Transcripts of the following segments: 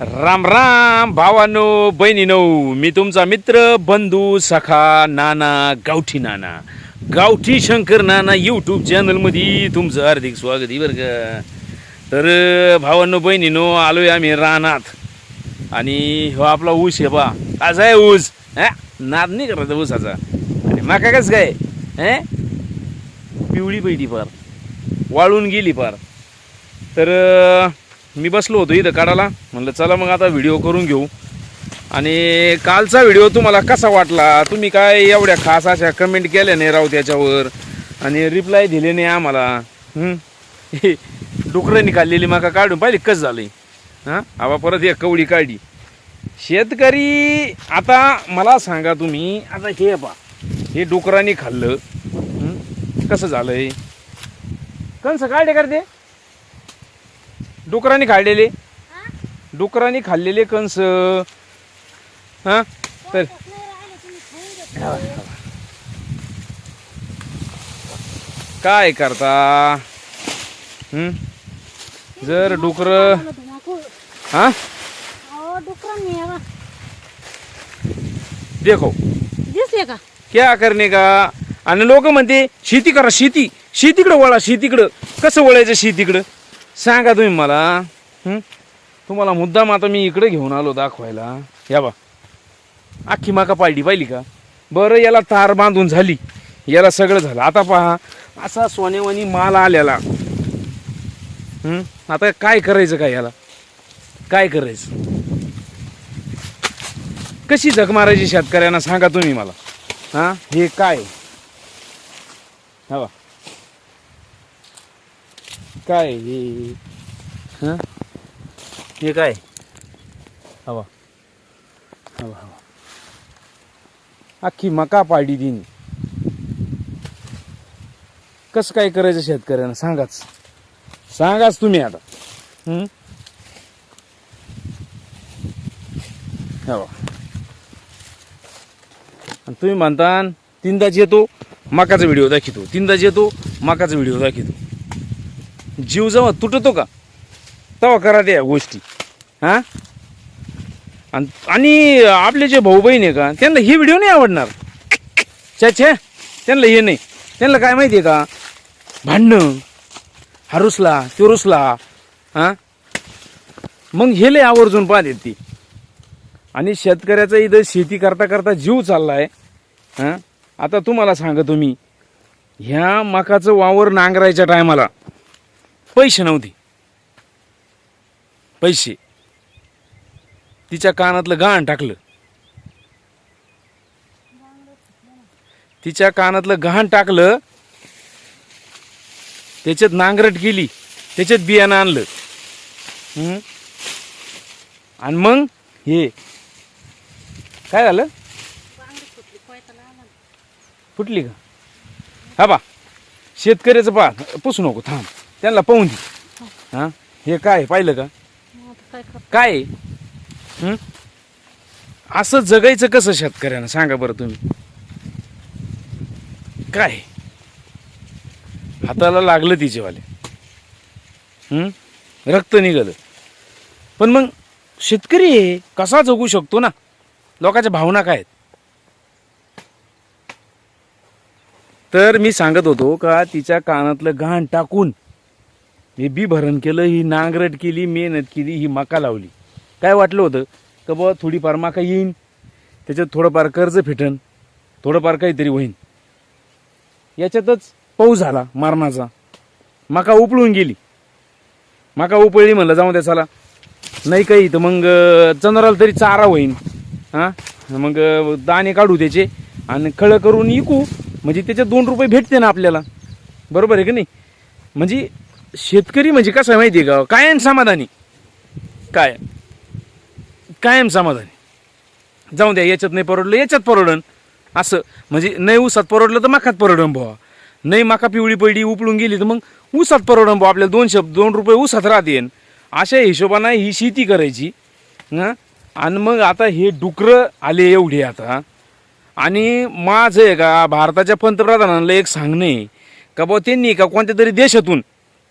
राम राम भावानो बहिणीनो मी तुमचा मित्र बंधू सखा नाना गावठी नाना. गावठी शंकर नाना यूट्यूब चॅनलमध्ये तुमचं हार्दिक स्वागत आहे बरं का. तर भावांनो बहिणीनो आलोय आम्ही रानात. आणि हो आपला ऊस आहे बा. आज आहे ऊस. हा? नाद नाही करायचा ऊसाचा आणि माका कसं काय? हे? पिवळी बैठी पार वाळून गेली पार तर मी बसलो होतो इथं काढायला. म्हणलं चला मग आता व्हिडिओ करून घेऊ. आणि कालचा व्हिडिओ तुम्हाला कसा वाटला? तुम्ही काय एवढ्या खास अशा कमेंट केल्या नाही राव त्याच्यावर? आणि रिप्लाय दिले नाही आम्हाला. हे डुकरं निघालेली माका काढून पाहिली कसं झाली हां? आबा परत एक कवडी काढली. शेतकरी आता मला सांगा तुम्ही आता हे पा हे डुकरांनी खाल्लं. कसं झालंय? कंस काढले करते डुकरांनी खाल्लेले? डुकरांनी खाल्लेले कंस. हा? तर काय करता? हम्म जर डुकर हा? देखो. का क्या करणे का? आणि लोक म्हणते शेती करा शेती. शेतीकडं वळा शेतीकडं. कसं वळायचं शेतीकडं? सांगा तुम्ही मला हं? तुम्हाला मुद्दाम आता मी इकडे घेऊन आलो दाखवायला. या बा. अख्खी माका पाळली पाहिली का? बरं याला तार बांधून झाली. याला सगळं झालं. आता पहा असा सोनेवानी माल आलेला. हं? आता काय करायचं काय याला? काय करायचं? कशी झक मारायची शेतकऱ्यांना सांगा तुम्ही मला. हा? हे काय? हा बा. काय हे? हा? हे काय? हवा. हवा हवा. अख्खी मका पाडी दिन. कसं काय करायचं शेतकऱ्यांना? सांगाच. सांगाच तुम्ही आता. हं? आणि तुम्ही म्हणता तीनदाच येतो मकाचा व्हिडिओ दाखवतो. तीनदाच येतो मकाचा व्हिडिओ दाखवतो. जीव जेव्हा तुटतो का तेव्हा करा त्या गोष्टी हां? आणि आणि आपले जे भाऊ बहीण आहे का त्यांना हे व्हिडिओ नाही आवडणार. छे छे त्यांना हे नाही. त्यांना काय माहिती आहे का भांडणं हा रुसला तो रुसला हां? मग हे लय आवर्जून पाहतात ती. आणि शेतकऱ्याचा इथं शेती करता करता जीव चाललाय हां? आता तुम्हाला सांगतो मी ह्या मकाचं वावर नांगरायच्या टायमाला पैसे नव्हते. पैसे. तिच्या कानातलं गाण टाकलं. तिच्या कानातलं गहाण टाकलं. त्याच्यात नांगरट गेली. त्याच्यात बियाणं आणलं. आणि मग हे. काय झालं? फुटली का? हा बा. शेतकऱ्याचं पा पुसू नको थांब. त्यांना पाहून दे. हा? हे काय पाहिलं का? काय हं? असं जगायचं कसं शेतकऱ्यानं? सांगा बरं तुम्ही. काय हाताला लागलं तिचेवाले हं? रक्त निघालं. पण मग शेतकरी हे कसा जगू शकतो ना? लोकांच्या भावना काय आहेत? तर मी सांगत होतो का तिच्या कानातलं घाण टाकून हे बी भरण केलं ही नांगरट केली मेहनत केली ही मका लावली. काय वाटलं होतं? का बुवा थोडीफार मका येईन त्याच्यात थोडंफार कर्ज फिटन थोडंफार काहीतरी होईन. याच्यातच पाऊस झाला मारणाचा. मका उपळून गेली. मका उपळली म्हणलं जाऊ द्या चला. नाही काही तर मग चंद्राला तरी चारा होईन. हां? मग दाणे काढू त्याचे आणि खळं करून विकू म्हणजे त्याच्यात दोन रुपये भेटते ना आपल्याला. बरोबर आहे की नाही? म्हणजे शेतकरी म्हणजे कसं आहे माहिती आहे का? कायम समाधानी. काय कायम समाधानी. जाऊ द्या याच्यात नाही परवडलं याच्यात परवडन. असं. म्हणजे नाही ऊसात परवडलं तर मखात परवडन बुवा. नाही मका पिवळी पडली उपळून गेली तर मग ऊसात परवडन बुवा. आपल्याला दोन शब्द दोन रुपये ऊसात राहतेन. अशा हिशोबानं ही शेती करायची. हां? आणि मग आता हे डुकरं आले एवढे आता. आणि माझं आहे का भारताच्या पंतप्रधानांना एक सांगणं आहे. का बुवा त्यांनी का कोणत्या तरी देशातून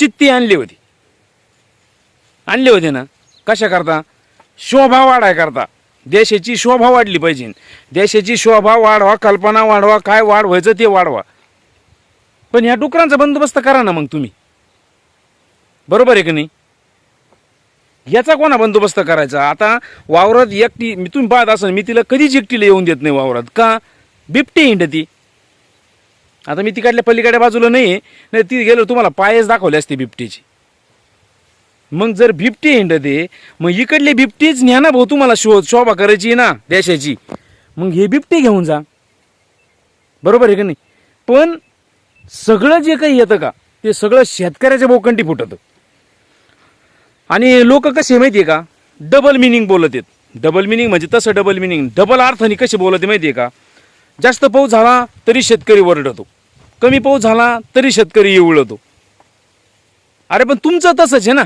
चित्ती आणली होती. आणले होते ना? कशा करता? शोभा वाढाय करता. देशाची शोभा वाढली पाहिजे. देशाची शोभा वाढवा कल्पना वाढवा काय वाढवायचं ते वाढवा. पण ह्या डुकरांचा बंदोबस्त करा ना मग तुम्ही. बरोबर आहे की नाही? याचा कोणा बंदोबस्त करायचा? आता वावरात एकटी मी तुम्ही पाहत असाल मी तिला कधीच एकटीला येऊन देत नाही वावरात. का? बिबटी हिंड ती आता मी तिकडल्या पलीकडच्या बाजूला नाही नाही ती गेलो तुम्हाला पायच दाखवले असते बिबटीची. मग जर बिबटी हिंडते मग इकडले बिबटीच न्या ना भाऊ तुम्हाला शोध शोभा करायची आहे ना देशाची. मग हे बिबटी घेऊन जा. बरोबर आहे का नाही? पण सगळं जे काही येतं का ते सगळं शेतकऱ्याच्या बोकंडी फुटतं. आणि लोक कसे माहिती आहे का? डबल मिनिंग बोलत आहेत. डबल मिनिंग म्हणजे तसं डबल मिनिंग डबल अर्थाने कसे बोलत माहिती आहे का? जास्त पाऊस झाला तरी शेतकरी वरडतो. कमी पाऊस झाला तरी शेतकरी येवळतो. अरे पण तुमचं तसंच आहे ना?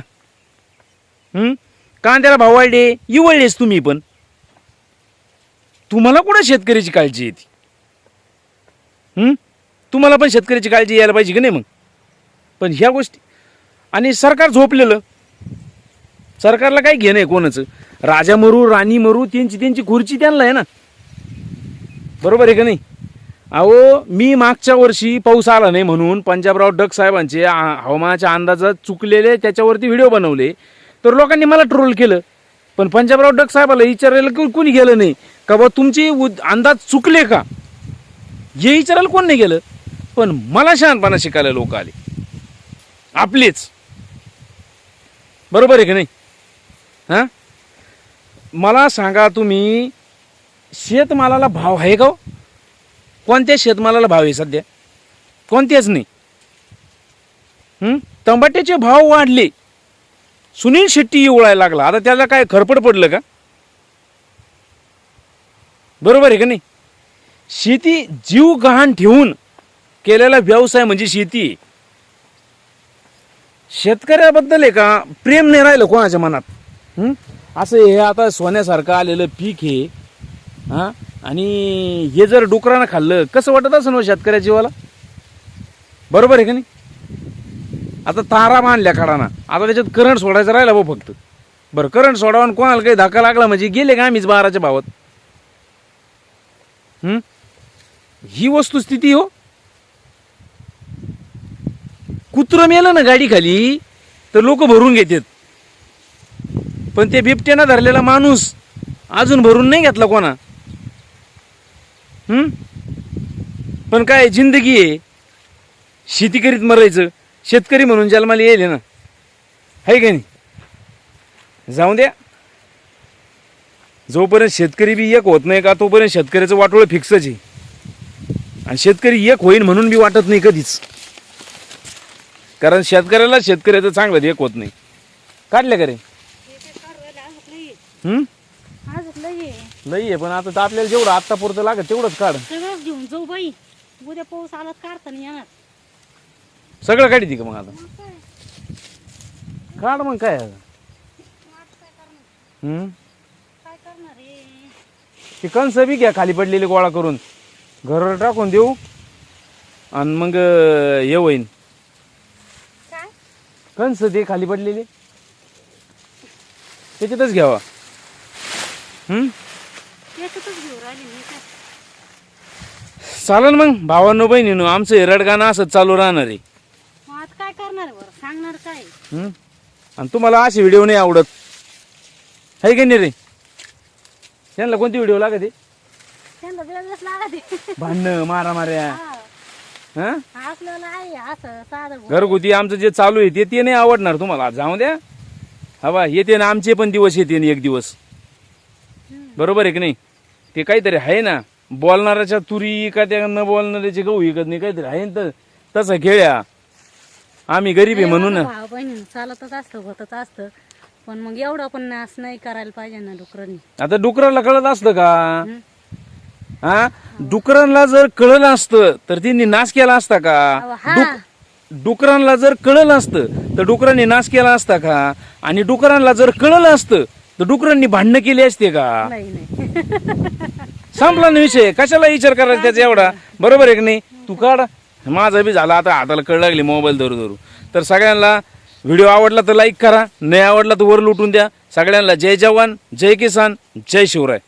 कांद्याला भाव वाढले इवळलेच तुम्ही पण. तुम्हाला कुठं शेतकऱ्याची काळजी येते तुम्हाला पण शेतकऱ्याची काळजी यायला पाहिजे की नाही मग? पण ह्या गोष्टी आणि सरकार झोपलेलं. सरकारला काय घेणं आहे कोणाचं? राजा मरू राणी मरू त्यांची त्यांची खुर्ची त्यांना आहे ना? बरोबर आहे का नाही? अहो मी मागच्या वर्षी पाऊस आला नाही म्हणून पंजाबराव डग साहेबांचे हवामानाच्या अंदाजात चुकलेले त्याच्यावरती व्हिडिओ बनवले. तर लोकांनी मला ट्रोल केलं. पण पंजाबराव डग साहेबाला विचारायला की कोणी गेलं नाही? का बा तुमचे उद- अंदाज चुकले का? हे विचारायला कोण नाही गेलं? पण मला शहाणपणा शिकायला लोक आले. आपलेच. बरोबर आहे का नाही? हां? मला सांगा तुम्ही शेतमालाला भाव आहे का हो? कोणत्या शेतमालाला भाव आहे सध्या? कोणत्याच नाही. हं? टमाट्याचे भाव वाढले. सुनील शेट्टी उळायला लागला. आता त्याला काय खरपड पडलं का? बरोबर आहे का नाही? शेती जीव गहाण ठेवून केलेला व्यवसाय म्हणजे शेती शेतकऱ्याबद्दल आहे का? प्रेम नाही राहिलं कोणाच्या मनात. असं हे आता सोन्यासारखं आलेलं पीक हे हां? आणि हे जर डुकरानं खाल्लं कसं वाटत असं ना हो शेतकऱ्या जीवाला? बरोबर आहे का नाही? आता तारा मानल्या काढाना आता त्याच्यात करंट सोडायचं राहिला भाऊ फक्त. बरं करंट सोडावं कोणाला काही धक्का लागला म्हणजे गेले का आम्हीच बाराच्या भावात? ही वस्तुस्थिती हो. कुत्रं मेलं ना गाडी खाली तर लोक भरून घेतात. पण ते बिबट्यानं धरलेला माणूस अजून भरून नाही घेतला कोणा. पण काय जिंदगी आहे. शेती करीत मरायचं. शेतकरी म्हणून जन्माला येईल ना. आहे का नाही? जाऊ द्या. जोपर्यंत शेतकरी बी एक होत नाही का तोपर्यंत शेतकऱ्याचं वाटोळं फिक्सच आहे. आणि शेतकरी एक होईन म्हणून बी वाटत नाही कधीच. कारण शेतकऱ्याला शेतकऱ्याचं चांगलं एक होत नाही. काढल्या का रे? हं? लई आहे पण आता तर आपल्याला जेवढं आत्ता पुरतं लागत तेवढंच काढ. सगळंच घेऊन जाऊ बाई. उद्या पाऊस आला तर काढता नाही येणार. सगळं काढी का मग आता? मग काय? काढ मग काय? आता? मग आता काय करणार? हं? काय करणार रे? ते कंस बी घ्या खाली पडलेले गोळा करून. घरावर टाकून देऊ. आणि मग अं, हे होईन. काय? कंस ते खाली पडलेले. त्याच्यातच घ्यावा. हं? याच्यातच घेऊ राहिले मी काय चालेल मग भावांनो बहिणीनो आमचं हे रडगाणं असंच चालू राहणार आहे. मग आता काय करणार बरं? सांगणार काय? हं? आणि तुम्हाला असे व्हिडिओ नाही आवडत. आहे का नाही रे? त्यांना कोणती व्हिडिओ लागते त्यांना वेगळंच लागत भांडणं मारा माऱ्या हा? असं साधं. घरगुती आमचं जे चालू आहे ते ते नाही आवडणार तुम्हाला. जाऊ द्या. हवा येते ना आमचे पण दिवस येते ना एक दिवस. बरोबर आहे की नाही? ते काहीतरी आहे ना बोलणाऱ्याच्या तुरी का त्या न बोलणाऱ्याचे गहू विकत नाही काहीतरी आहे ना तर तसं खेळ्या. आम्ही गरीब आहे म्हणून. एवढं भाव बहिणी चालतच असतं होतच असतं. पण मग एवढं पण नाश नाही करायला पाहिजे ना डुकरांनी. आता डुकराला कळत असतं का? हं? हा? डुकरांना जर कळलं असतं तर त्यांनी नाश केला असता का? हा. डुक- डुकरांना जर कळलं असतं तर डुकरांनी नाश केला असता का? आणि डुकरांना जर कळलं असतं तर डुकरांनी भांडणं केली असते का? नाही नाही. संपला ना विषय. कशाला विचार करायचा त्याचा एवढा? बरोबर आहे की नाही? तू काढ. माझा बी झाला आता हाताला कळ लागली मोबाईल धरू धरू. तर सगळ्यांना व्हिडिओ आवडला तर लाईक करा. नाही आवडला तर वर लुटून द्या. सगळ्यांना जय जवान जय किसान जय शिवराय.